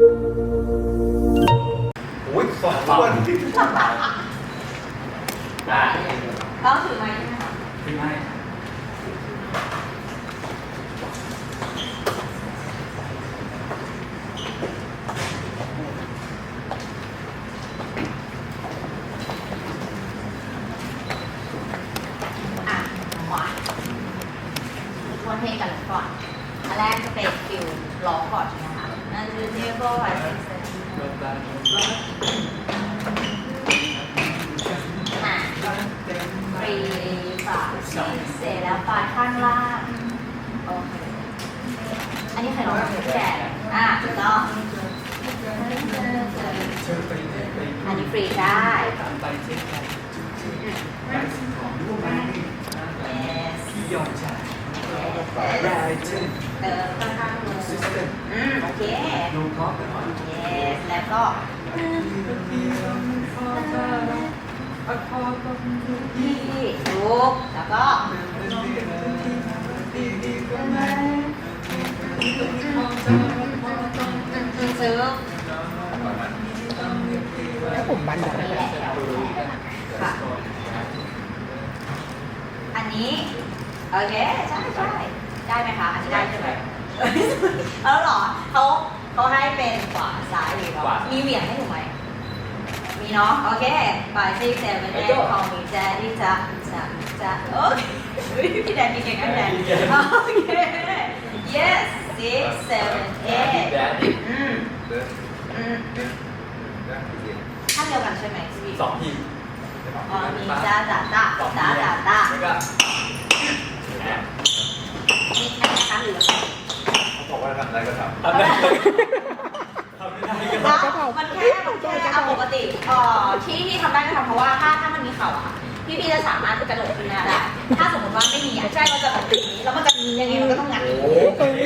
โอ้ยสองคนได้ต้องถือไม้ใช่ไหมคะ ขึ้นให้ อะมาทวนเพลงกันก่อน อันแรกจะเป็นฟิลร้องก่อนใช่ไหมคะนั่นคือเทเบิลไวเซนเซน เริ่มได้ อะฟรีฝาชีเสร็จ แล้วปลายข้างล่างโอเคอันนี้ใครร้องพี่แดนอะถูกต้องอันนี้ฟรีได้ไปเช็คไปไปสิ่งของร่วมกันพี่ยอมจ่าย yes ได้เช่นเติมข้างข้างมือซิสเต็มอืมโอเคดูท็อปกันหน่อยแล้วก็ที่ลุกแล้วก็ ซื้อแล้วผมบันดานี่แหละค่ะ อันนี้ โอเค ใช่ใช่ได้ไหมคะ อันนี้ได้ใช่ไหมเออเหรอเขาเขาให้เป็นขวาซ้ายหรือเปล่ามีเหวี่ยงให้ถูกไหมมีเนาะ โอเค five six seven eight call me daddy จะจะจะโอเคเฮ้ย พี่แดนมีเก่งกันแดนโอเค yes six seven แด eight ดแดดอืมเดินอืมเดินเดินเดินท่านเดียวกันใช่ไหมพี่สองทีอ๋อมีจ้าจ้าจ้าสองจ้าจ้าจ้าแล้วก็มีแค่นะคะหรือว่าเขาบอกว่าทำอะไรก็ทำทำได้ทำไม่ได้ก็อะมันแค่มันแค่เอาปกติเอ่อที่ที่ทำได้ก็ทำเพราะว่าถ้าถ้ามันมีเข่าอะค่ะ พี่พี่จะสามารถกระโดดขึ้นหน้าได้ถ้าสมมติว่าไม่มีอะใช่มันจะแบบอย่างนี้แล้วมันจะมียังไงมันก็ต้องงัดโอ้โอ้โห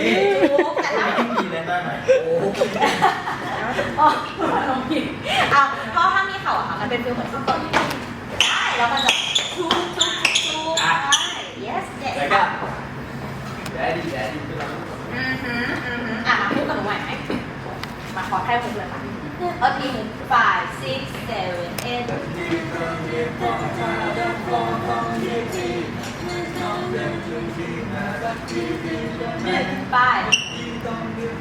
โหแต่ถ้าไม่มีเลยได้ไหมโอ้โหอ๋อลองผิดอะเพราะถ้ามีเข่าอะค่ะมันเป็นฟิลเหมือนต้นได้แล้วมันจะชูชูชูได้ yes yes แล้วก็แดดดี้แดดดี้ขึ้นมาอือหืออือหืออะมาพูดกับหนูใหม่ไหมมาขอแค่มุกเลยค่ะ or in five, six, seven, eight. หนึ่งไป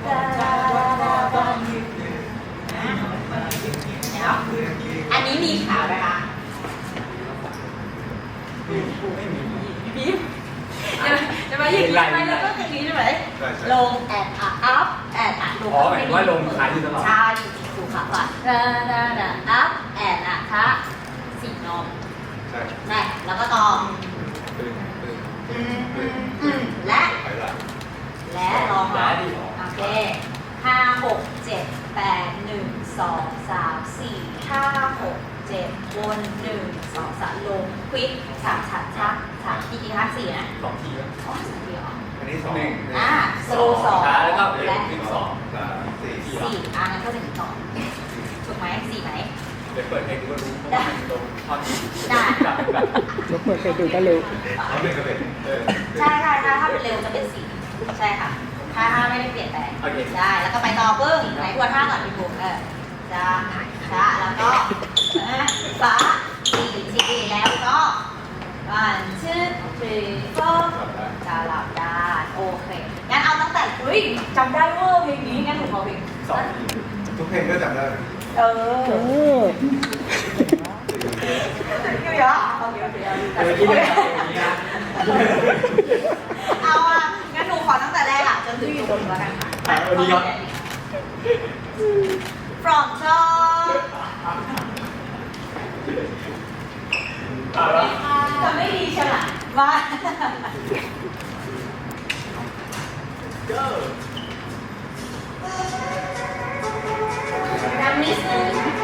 เดี๋ยวอันนี้มีขาวนะคะบีบจะมาหยิบไปแล้วก็อย่างนี้ใช่ไหมใช่ใช่ลงแอด ลงอ๋อหมายถึงว่าลงขายอยู่ตลอด ใช่ถูกค่ะว่าดาดาดาอัพแอดอะคะสี่นมใช่แน่แล้วก็ตองตึงตึงอืมอืมอืมและ ไปละและลองมาและดิโอเคห้าหกเจ็ดแปดหนึ่งสองสามสี่ห้าหกเจ็ดวนหนึ่งสองสามลงควิกสามชัดชักสามกี่ทีคะสี่นะสองทีแล้วอ๋อสามที ออันนี้สองหนึ่งอ่าสโลว์สองช้าแล้วก็เร็วและขึ้นสองสามสี่สี่อ่างั้นก็หนึ่งต่อถูกไหมสี่ไหม เดี๋ยวเปิดเพลงดูก็รู้เพราะว่ามันลงท่อนที่ได้กลับแบบยกเปิดไปดูก็รู้เอาหนึ่งก็เป็นเออใช่ใช่ใช่ถ้าเป็นเร็วจะเป็นสี่ใช่ค่ะ ถ้าถ้าไม่ได้เปลี่ยนแปลงโอเคได้แล้วก็ไปต่อปึ้งไหนทวนท่าก่อนพี่บุ๋มเออจะช้าแล้วก็เออฟ้าสี่สี่แล้วก็วันชื่อทรีโฟ จะหลับได้โอเค งั้นเอาตั้งแต่ อุ้ยจำได้เวอร์เพลงนี้ งั้นหนูขอเพลงสองทีทุกเพลงก็จำได้เออเออเยอะเอาเยอะเยอะเมื่อกี้เนี่ยเพลงนี้นะเอาอะงั้นหนูขอตั้งแต่แรกอะจนถึงจบแล้วกันค่ะอะวันนี้ครับ from top เอาละจะไม่ดีใช่ไหม มาก็ดั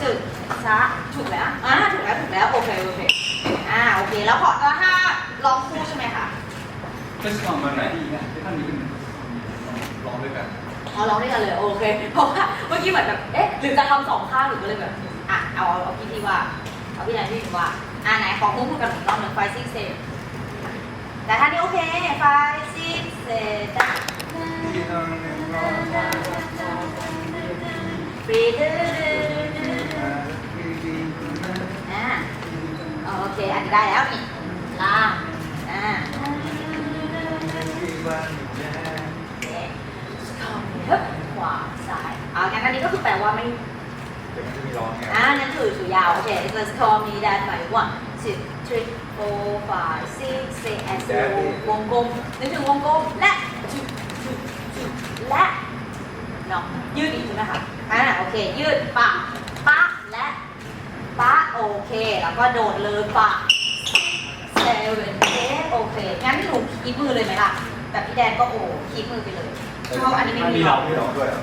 สึกซะถูกแล้วอ่าถูกแล้วถูกแล้วโอเคโอเคอ่าโอเค แล้วพอแล้วถ้าร้องคู่ใช่ไหมคะก็ชอบมันไหนดีนะที่ท่านนี้เป็นร้องด้วยกันอ๋อร้องด้วยกันเลยโอเคเพราะว่าเมื่อกี้เหมือนแบบเอ๊ะหรือจะทำสองข้างหรือก็เลยแบบอะเอาเอาพี่ที่ว่าเอาพี่นายพี่ว่าอ่าไหนขอคู่พูดกันอีกรอบหนึ่งไฟซิกเซแต่ท่านี้โอเคไฟซิกเซที่ทางนี้ก็มาฟรีดดีดีนะ อ่าโอ เคอันนี้ได้แล้วนี่ล่างอ่าที่บ้านแย่โอเคฮึบขวาซ้ายอ่างั้นอันนี้ก็คือแปลว่าไม่เดี๋ยวมันจะมีร้องไงอ่างั้นถือถือยาวโอเค let's call me that หมายว่า two three four five six seven and so วงกลมนึกถึงวงกลมและ two two two และเนาะยืดอีกใช่ไหมคะอ่าโอเค ยืดปะปะและปะ โอเค แล้วก็โดดเลยปะ seven eight โอเค งั้นหนูคีบมือเลยไหมล่ะแบบพี่แดนก็โอ้คีบมือไปเลยชอบอันนี้ไม่มีหรอกไม่ร้องด้วยเหรอ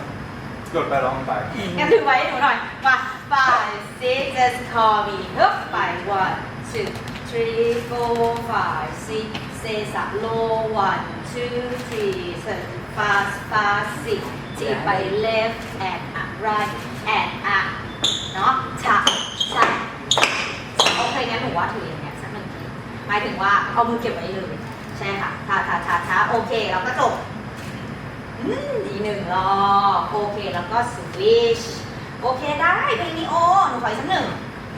หยดไปร้องไปงั้นถือไว้ให้หนูหน่อยมา five six just call me ฮึบไป one two three four five six say สาม low one two three seven fast fast six จีไป left and up right and up เนาะชะชะ โอเคงั้นหนูว่าถืออย่างเงี้ยสักหนึ่งทีหมายถึงว่าเอามือเก็บไว้เลย ใช่ค่ะช้าช้าช้าช้าโอเคแล้วก็จบอีหนึ่งรอโอเคแล้วก็สวิชโอเคได้เพลงนี้โอหนูขออีกสักหนึ่ง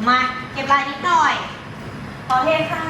มาเก็บลายนิดหน่อยขอเฮค่ะ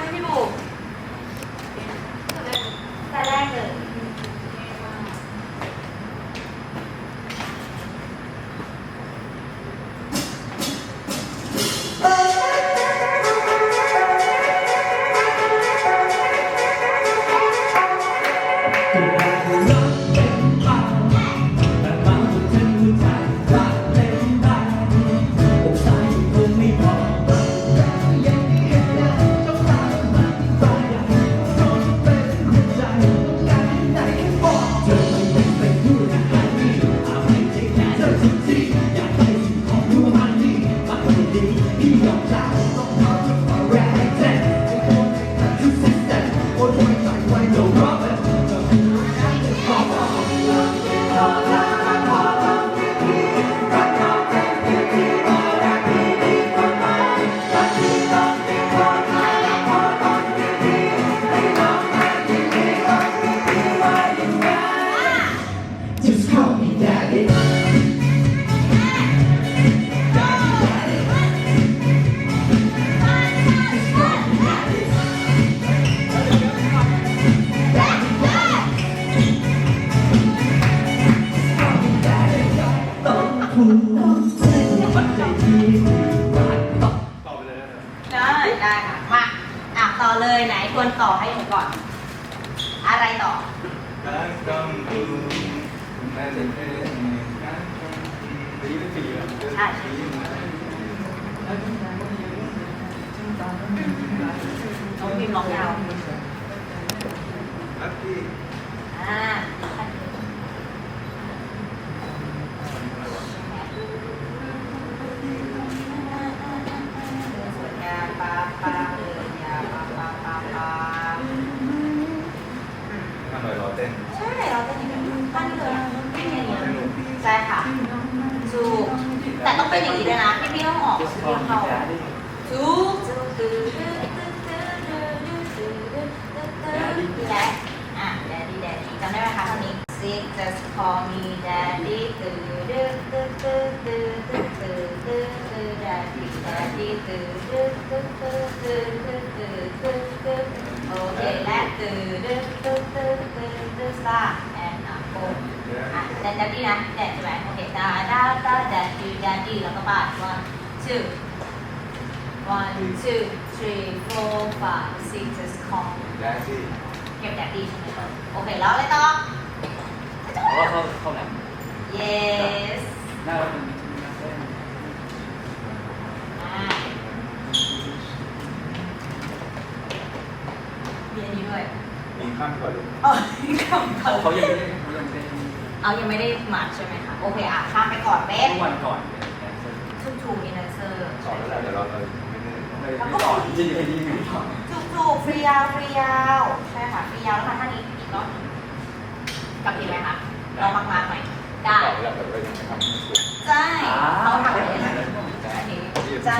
อ่า Okay, let the the the the the the star and uh, go. อะแต่จะนี่นะแต่จะแหวนโอเคตาดาตาแดดดีแดดดีแล้วก็บาดว่าสอ one two three four five six ไดสิเก็บแดดดีใช่ไหมรโอเคแล้วเลยต่อ เพราวเขาเขาแบบ yes น่ารักดี ข้ามก่อนลูกเออข้ามก่อนเขายังไม่ได้เขายังไม่ได้เอายังไม่ได้หมักใช่ไหมคะโอเคอะข้ามไปก่อนเป็นเมื่อวันก่อนทูทูมินเซอร์สอนแล้วเดี๋ยวเราเราไม่ได้ไม่ได้สอนจริงๆจริงๆไม่สอนถูกถูกฟรียาวฟรียาวใช่ค่ะฟรียาวแล้วมาท่านี้อีกรอบหนึ่งกลับดีไหมคะลองมากมาหน่อยได้สอนแล้วแต่ว่ายังไม่ทำให้สุดใช่เขาทำแบบนี้นะอันนี้ใช่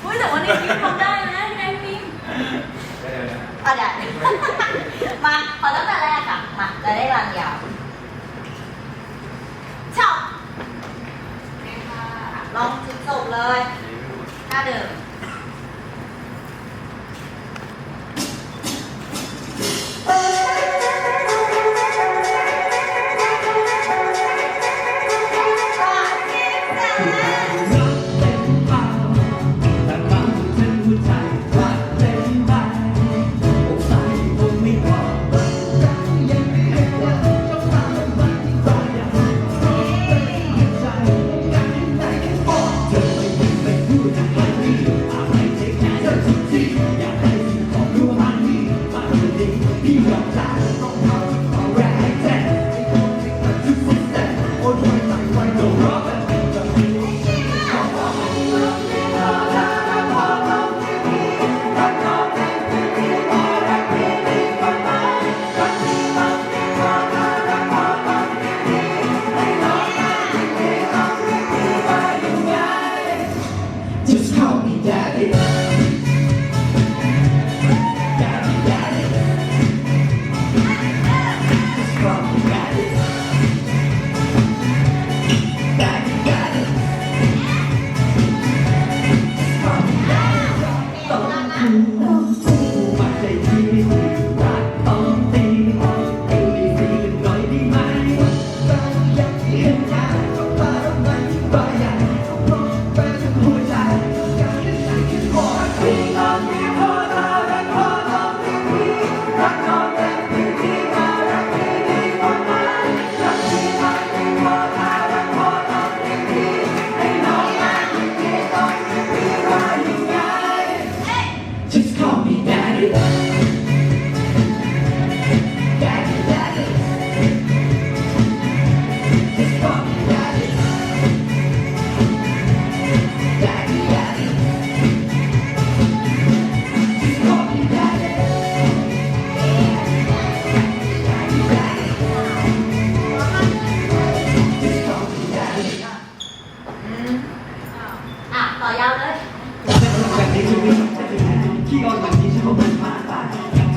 เฮ้ยแต่ว่านี่พี่ทำได้นะพี่นายพี่ได้เลยนะอะได้ มาขอตั้งแต่แรกอะ มาจะได้รันยาวชอบลองจุดจบเลย ถ้าเดิม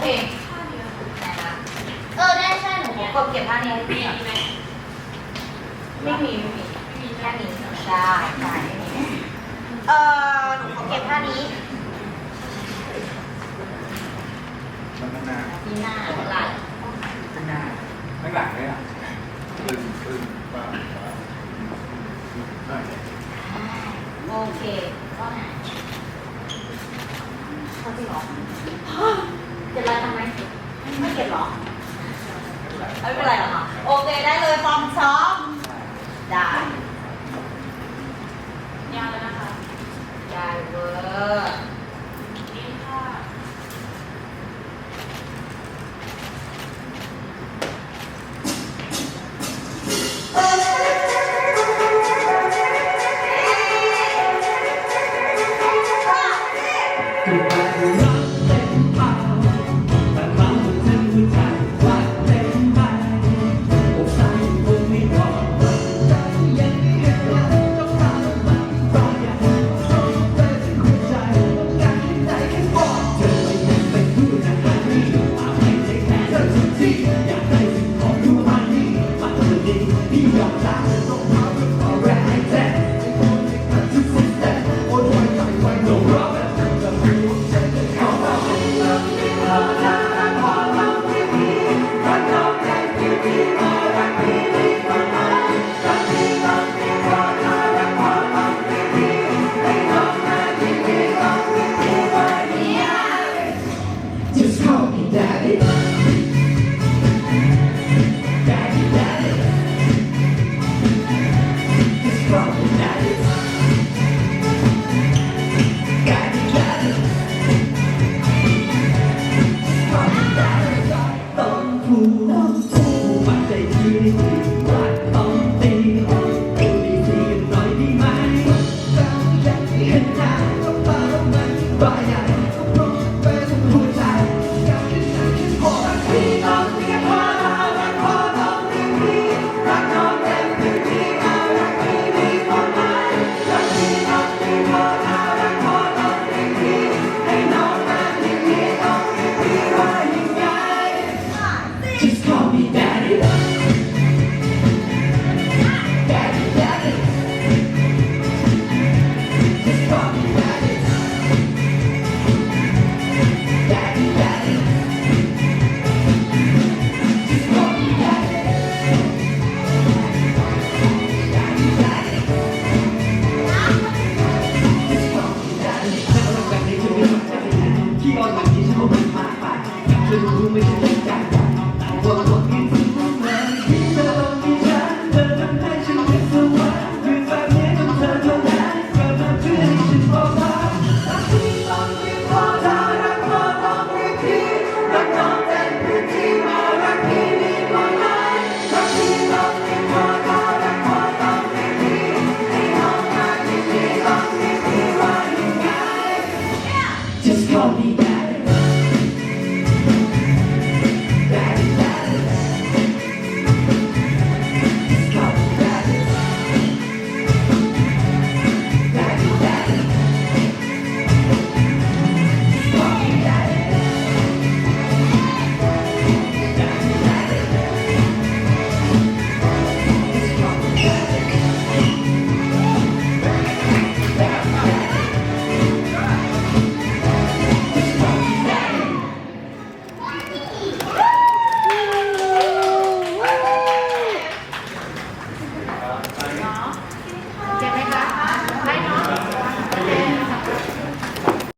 เพลงนะคะเออได้ใช่หนูกดเก็บท่านี้ให้พี่หน่อยไม่มีไม่มีไม่มีแค่นี้ใช่ใช่ไม่มีเออหนูขอเก็บท่านี้มันข้างหน้าที่หน้าไหล่ข้างหน้าข้างหลังเลยอะตึงตึงป้าป้าได้โอเคก็หายเขาจริงเหรอ เก็บอะไรทำไมไม่เก็บหรอ ไม่เป็นไรหรอกค่ะ โอเคได้เลยฟอร์ม